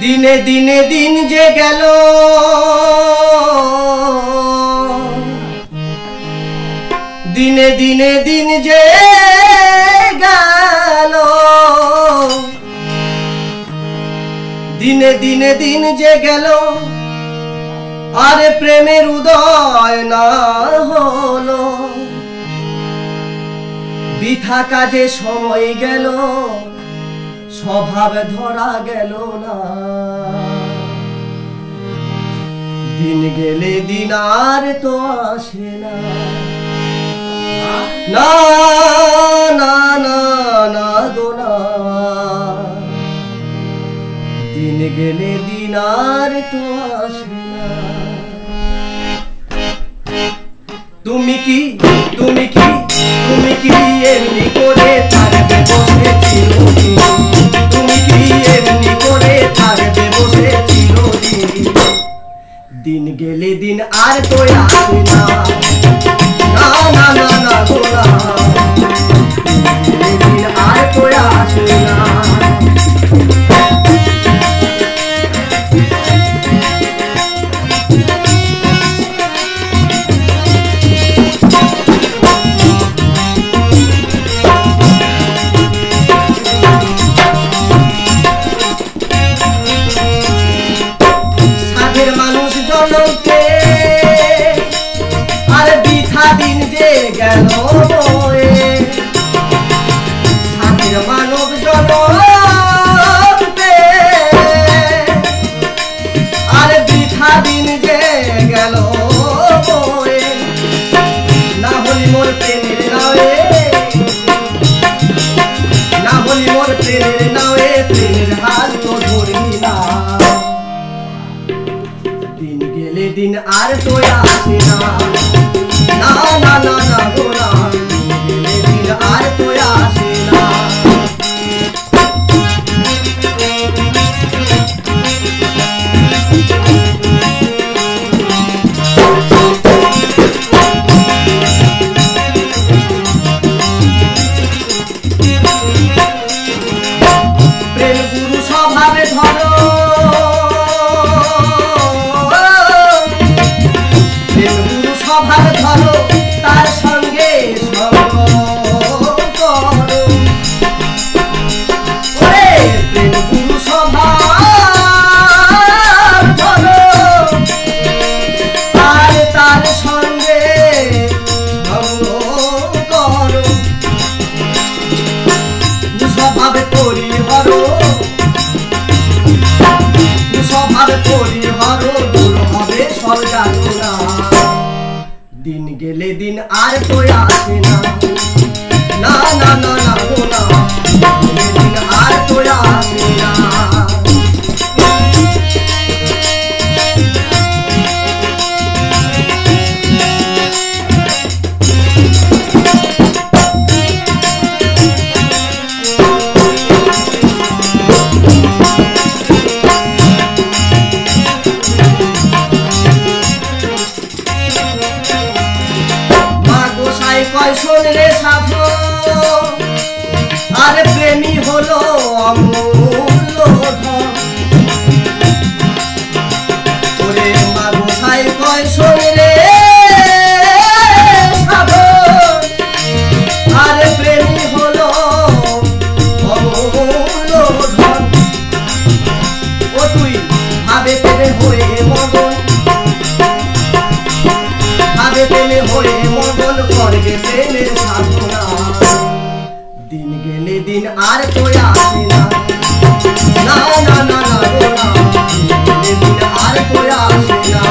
দিনে দিনে দিন যে গেল। দিনে দিনে দিন যে গেল। দিনে দিনে দিন যে গেল। আরে প্রেমের উদয় না হলো। বৃথা কাজে সময় গেল। স্বভাব ধরা গেল না। দিন গেলে দিন আর তো আসে না। না না গো, না। দিন গেলে দিন আর তো আসে না। তুমি কি তুমি কি তুমি কি এমনি করে থাকবে গেলে দিন আর তো আসে না না জনকে আর বৃথা দিন যে গেল মানব জনকে আর বৃথা দিন যে গেল। না হলি মোর প্রেমের নাওয়ে গেলে দিন আর তো আসে না না না স্বভাবে করি হরো স্বভাবে করি হরো দূর হবে সব দিন গেলে দিন আর তো আসে না। না না না না কয় শোন সাধ। আর প্রেমী হলো অমূল্য दिन गेले दिन आर तो ना ना ना ना ना दिन गेले दिन आर तो आसिना